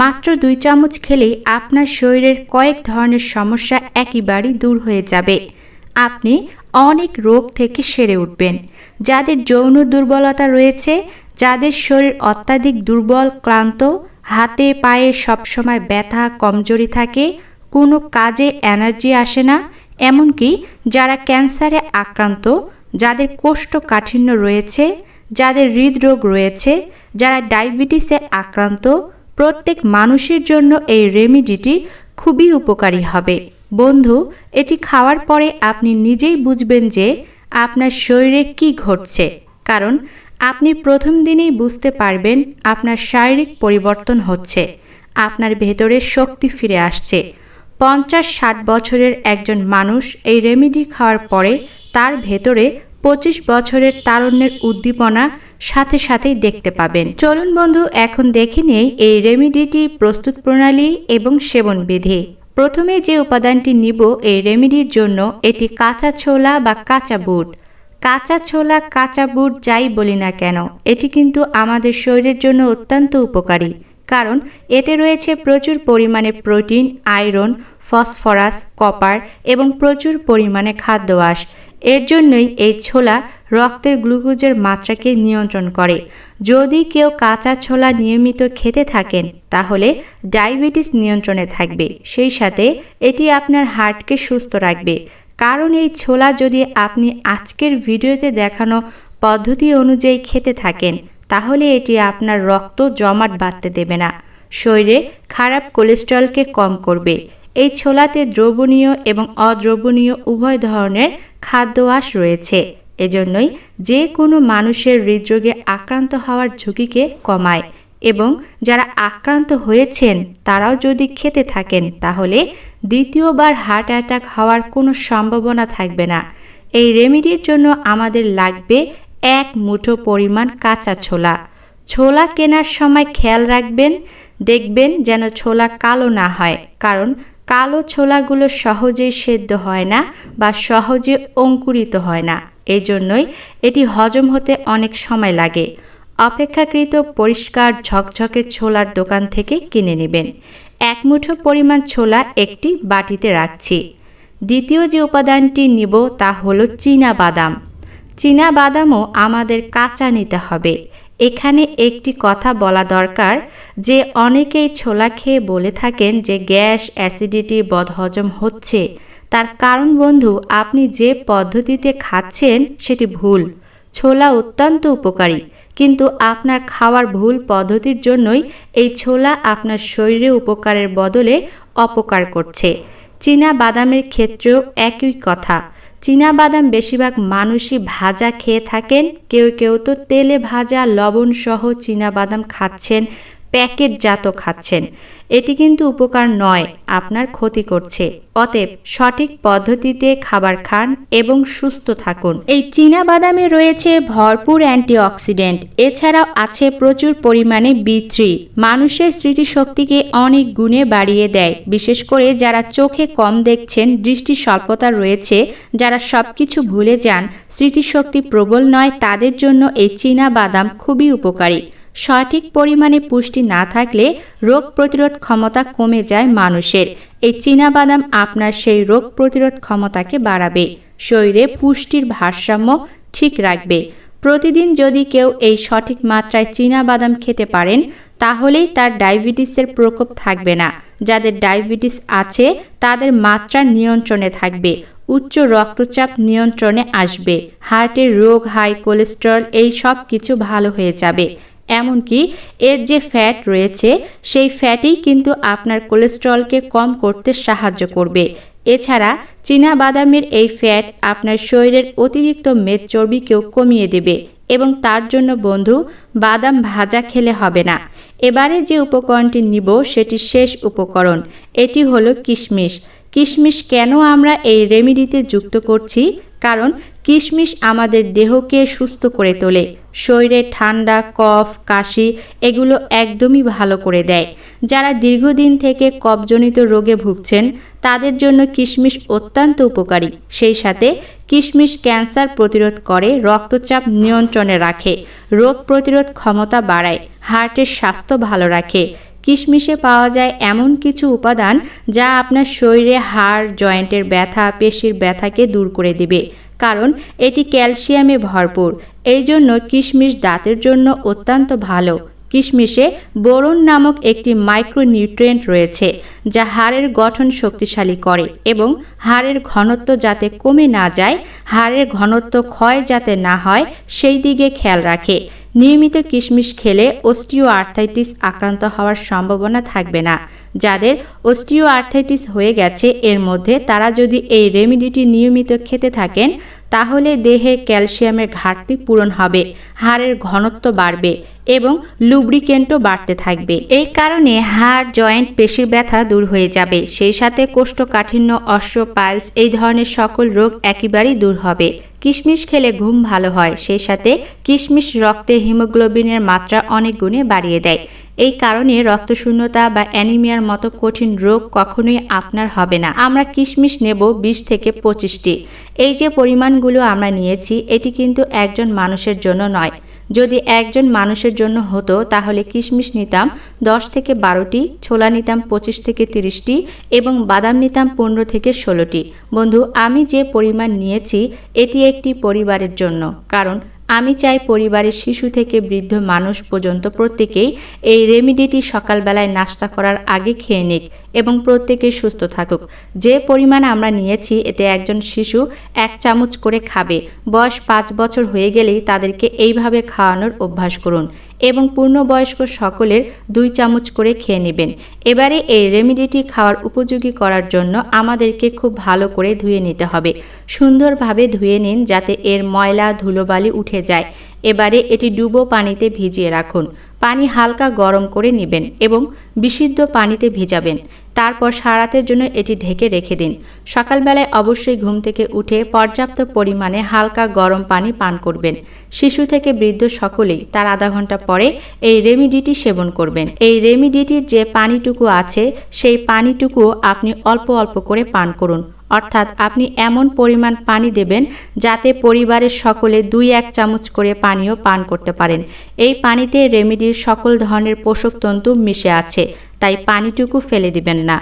মাত্র দুই চামচ খেলেই আপনার শরীরের কয়েক ধরনের সমস্যা একেবারেই দূর হয়ে যাবে। আপনি অনেক রোগ থেকে সেরে উঠবেন। যাদের যৌন দুর্বলতা রয়েছে, যাদের শরীর অত্যাধিক দুর্বল, ক্লান্ত, হাতে, পায়ে সবসময় ব্যথা, কমজোরি থাকে, কোনো কাজে এনার্জি আসে না, এমনকি যারা ক্যান্সারে আক্রান্ত, যাদের কোষ্ঠকাঠিন্য রয়েছে, যাদের হৃদরোগ রয়েছে, যারা ডায়াবেটিসে আক্রান্ত প্রত্যেক মানুষের জন্য এই রেমিডিটি খুবই উপকারী হবে। বন্ধু, এটি খাওয়ার পরে আপনি নিজেই বুঝবেন যে আপনার শরীরে কি ঘটছে। কারণ, আপনি প্রথম দিনেই বুঝতে পারবেন আপনার শারীরিক পরিবর্তন হচ্ছে, আপনার ভেতরে শক্তি ফিরে আসছে। পঞ্চাশ ষাট বছরের একজন মানুষ এই রেমিডি খাওয়ার পরে তার ভেতরে পঁচিশ বছরের তারুণ্যের উদ্দীপনা সাথে সাথেই দেখতে পাবেন। চলুন বন্ধু, এখন দেখে নেই এই রেমিডিটি প্রস্তুত প্রণালী এবং সেবন বিধি প্রথমে যে উপাদানটি নিব এই রেমিডির জন্য এটি কাঁচা ছোলা বা কাঁচা বুট। কাঁচা ছোলা, কাঁচা বুট যাই বলি না কেন, এটি কিন্তু আমাদের শরীরের জন্য অত্যন্ত উপকারী, কারণ এতে রয়েছে প্রচুর পরিমাণে প্রোটিন, আয়রন, ফসফরাস, কপার এবং প্রচুর পরিমাণে খাদ্য আঁশ। এর জন্যই এই ছোলা রক্তের গ্লুকোজের মাত্রাকে নিয়ন্ত্রণ করে। যদি কেউ কাঁচা ছোলা নিয়মিত খেতে থাকেন, তাহলে ডায়াবেটিস নিয়ন্ত্রণে থাকবে। সেই সাথে এটি আপনার হার্টকে সুস্থ রাখবে। কারণ এই ছোলা যদি আপনি আজকের ভিডিওতে দেখানো পদ্ধতি অনুযায়ী খেতে থাকেন, তাহলে এটি আপনার রক্ত জমাট বাঁধতে দেবে না। শরীরে খারাপ কোলেস্ট্রলকে কম করবে। এই ছোলাতে দ্রবণীয় এবং অদ্রবণীয় উভয় ধরনের খাদ্য আঁশ রয়েছে। এজন্যই যে কোনো মানুষের হৃদরোগে আক্রান্ত হওয়ার ঝুঁকিকে কমায় এবং যারা আক্রান্ত হয়েছেন তারাও যদি খেতে থাকেন তাহলে দ্বিতীয়বার হার্ট অ্যাটাক হওয়ার কোনো সম্ভাবনা থাকবে না। এই রেমিডির জন্য আমাদের লাগবে এক মুঠো পরিমাণ কাঁচা ছোলা। ছোলা কেনার সময় খেয়াল রাখবেন, দেখবেন যেন ছোলা কালো না হয়, কারণ কালো ছোলাগুলো সহজেই সেদ্ধ হয় না বা সহজে অঙ্কুরিত হয় না। এই জন্যই এটি হজম হতে অনেক সময় লাগে। অপেক্ষাকৃত পরিষ্কার ঝকঝকে ছোলার দোকান থেকে কিনে নেবেন। এক মুঠো পরিমাণ ছোলা একটি বাটিতে রাখছি। দ্বিতীয় যে উপাদানটি নিব তা হলো চীনা বাদাম। চীনা বাদামও আমাদের কাঁচা নিতে হবে। এখানে একটি কথা বলা দরকার, যে অনেকেই ছোলা খেয়ে বলে থাকেন যে গ্যাস অ্যাসিডিটি বদহজম হচ্ছে। তার কারণ বন্ধু, আপনি যে পদ্ধতিতে খাচ্ছেন সেটি ভুল। ছোলা অত্যন্ত উপকারী, কিন্তু আপনার খাওয়ার ভুল পদ্ধতির জন্যই এই ছোলা আপনার শরীরে উপকারের বদলে অপকার করছে। চীনা বাদামের ক্ষেত্রেও একই কথা। বাদাম বেশিরভাগ মানুষই ভাজা খেয়ে থাকেন। কেউ কেউ তো তেলে ভাজা লবণ সহ চীনা বাদাম খাচ্ছেন। প্যাকেটজাত খাচ্ছেন। এটি কিন্তু উপকার নয়, আপনার ক্ষতি করছে। অতএব সঠিক পদ্ধতিতে খাবার খান এবং সুস্থ থাকুন। এই চীনা বাদামে রয়েছে ভরপুর অ্যান্টিঅক্সিডেন্ট। এছাড়াও আছে প্রচুর পরিমাণে বিত্রি মানুষের স্মৃতিশক্তিকে অনেক গুণে বাড়িয়ে দেয়। বিশেষ করে যারা চোখে কম দেখছেন, দৃষ্টি স্বল্পতা রয়েছে, যারা সবকিছু ভুলে যান, স্মৃতিশক্তি প্রবল নয়, তাদের জন্য এই চীনা বাদাম খুবই উপকারী। সঠিক পরিমাণে পুষ্টি না থাকলে রোগ প্রতিরোধ ক্ষমতা কমে যায় মানুষের। এই বাদাম আপনার সেই রোগ প্রতিরোধ ক্ষমতাকে বাড়াবে। শরীরে পুষ্টির ভারসাম্য ঠিক রাখবে। প্রতিদিন যদি কেউ এই সঠিক মাত্রায় বাদাম খেতে পারেন, তাহলেই তার ডায়াবেটিসের প্রকোপ থাকবে না। যাদের ডায়াবেটিস আছে, তাদের মাত্রা নিয়ন্ত্রণে থাকবে। উচ্চ রক্তচাপ নিয়ন্ত্রণে আসবে। হার্টের রোগ, হাই কোলেস্টেরল, এই সব কিছু ভালো হয়ে যাবে। এমনকি এর যে ফ্যাট রয়েছে, সেই ফ্যাটই কিন্তু আপনার কোলেস্ট্রলকে কম করতে সাহায্য করবে। এছাড়া চীনা বাদামের এই ফ্যাট আপনার শরীরের অতিরিক্ত মেদ চর্বিকেও কমিয়ে দেবে এবং তার জন্য বন্ধু, বাদাম ভাজা খেলে হবে না। এবারে যে উপকরণটি নিব, সেটি শেষ উপকরণ। এটি হলো কিশমিশ। কিশমিশ কেন আমরা এই রেমিডিতে যুক্ত করছি? কারণ কিশমিশ আমাদের দেহকে সুস্থ করে তোলে। শরীরে ঠান্ডা, কফ, কাশি এগুলো একদমই ভালো করে দেয়। যারা দীর্ঘদিন থেকে কফজনিত রোগে ভুগছেন, তাদের জন্য কিশমিশ অত্যন্ত উপকারী। সেই সাথে কিশমিশ ক্যান্সার প্রতিরোধ করে, রক্তচাপ নিয়ন্ত্রণে রাখে, রোগ প্রতিরোধ ক্ষমতা বাড়ায়, হার্টের স্বাস্থ্য ভালো রাখে। কিশমিশে পাওয়া যায় এমন কিছু উপাদান যা আপনার শরীরে হাড়, জয়েন্টের ব্যথা, পেশির ব্যথাকে দূর করে দিবে। কারণ এটি ক্যালসিয়ামে ভরপুর। এই জন্য কিশমিশ দাঁতের জন্য অত্যন্ত ভালো। কিশমিশে বোরন নামক একটি মাইক্রোনিউট্রিয়েন্ট রয়েছে, যা হাড়ের গঠন শক্তিশালী করে এবং হাড়ের ঘনত্ব যাতে কমে না যায়, হাড়ের ঘনত্ব ক্ষয় যাতে না হয়, সেই দিকে খেয়াল রাখে। নিয়মিত কিশমিশ খেলে অস্টিও আর্থাইটিস আক্রান্ত হওয়ার সম্ভাবনা থাকবে না। যাদের অস্টিও আর্থাইটিস হয়ে গেছে, এর মধ্যে তারা যদি এই রেমিডিটি নিয়মিত খেতে থাকেন তাহলে দেহের ক্যালসিয়ামের ঘাটতি পূরণ হবে, হাড়ের ঘনত্ব বাড়বে এবং লুব্রিকেন্টও বাড়তে থাকবে। এই কারণে হাড়, জয়েন্ট, পেশির ব্যথা দূর হয়ে যাবে। সেই সাথে কোষ্ঠকাঠিন্য অস্ট্রোপাইলস এই ধরনের সকল রোগ একেবারেই দূর হবে। কিশমিশ খেলে ঘুম ভালো হয়, সেই সাথে কিশমিশ রক্তে হিমোগ্লোবিনের মাত্রা অনেক গুণে বাড়িয়ে দেয়। এই কারণে রক্তশূন্যতা বা অ্যানিমিয়ার মতো কঠিন রোগ কখনোই আপনার হবে না। আমরা কিশমিশ নেব বিশ থেকে পঁচিশটি। এই যে পরিমাণগুলো আমরা নিয়েছি, এটি কিন্তু একজন মানুষের জন্য নয়। যদি একজন মানুষের জন্য হতো, তাহলে কিশমিশ নিতাম দশ থেকে বারোটি, ছোলা নিতাম পঁচিশ থেকে তিরিশটি এবং বাদাম নিতাম পনেরো থেকে ষোলোটি। বন্ধু, আমি যে পরিমাণ নিয়েছি, এটি একটি পরিবারের জন্য। কারণ আমি চাই পরিবারের শিশু থেকে বৃদ্ধ মানুষ পর্যন্ত প্রত্যেকেই এই রেমিডিটি সকালবেলায় নাস্তা করার আগে খেয়ে নিক। এবং প্রত্যেকে সুস্থ থাকুক। যে পরিমাণ আমরা নিয়েছি, এতে একজন শিশু এক চামচ করে খাবে। বয়স পাঁচ বছর হয়ে গেলেই তাদেরকে এইভাবে খাওয়ানোর অভ্যাস করুন এবং পূর্ণবয়স্ক সকলের দুই চামচ করে খেয়ে নেবেন। এবারে এই রেমিডিটি খাওয়ার উপযোগী করার জন্য আমাদেরকে খুব ভালো করে ধুয়ে নিতে হবে। সুন্দরভাবে ধুয়ে নিন যাতে এর ময়লা, ধুলোবালি উঠে যায়। এবারে এটি ডুবো পানিতে ভিজিয়ে রাখুন। পানি হালকা গরম করে নেবেন এবং বিশুদ্ধ পানিতে ভিজাবেন। তারপর সারাতের জন্য এটি ঢেকে রেখে দিন। সকালবেলায় অবশ্যই ঘুম থেকে উঠে পর্যাপ্ত পরিমাণে হালকা গরম পানি পান করবেন। শিশু থেকে বৃদ্ধ সকলেই তার আধা ঘণ্টা পরে এই রেমিডিটি সেবন করবেন। এই রেমিডিটির যে পানিটুকু আছে, সেই পানিটুকু আপনি অল্প অল্প করে পান করুন। অর্থাৎ আপনি এমন পরিমাণ পানি দেবেন যাতে পরিবারের সকলে দুই এক চামচ করে পানীয় পান করতে পারেন। এই পানিতে রেমিডির সকল ধরনের পোষক তন্তু মিশে আছে। তাই পানিটুকু ফেলে দিবেন না।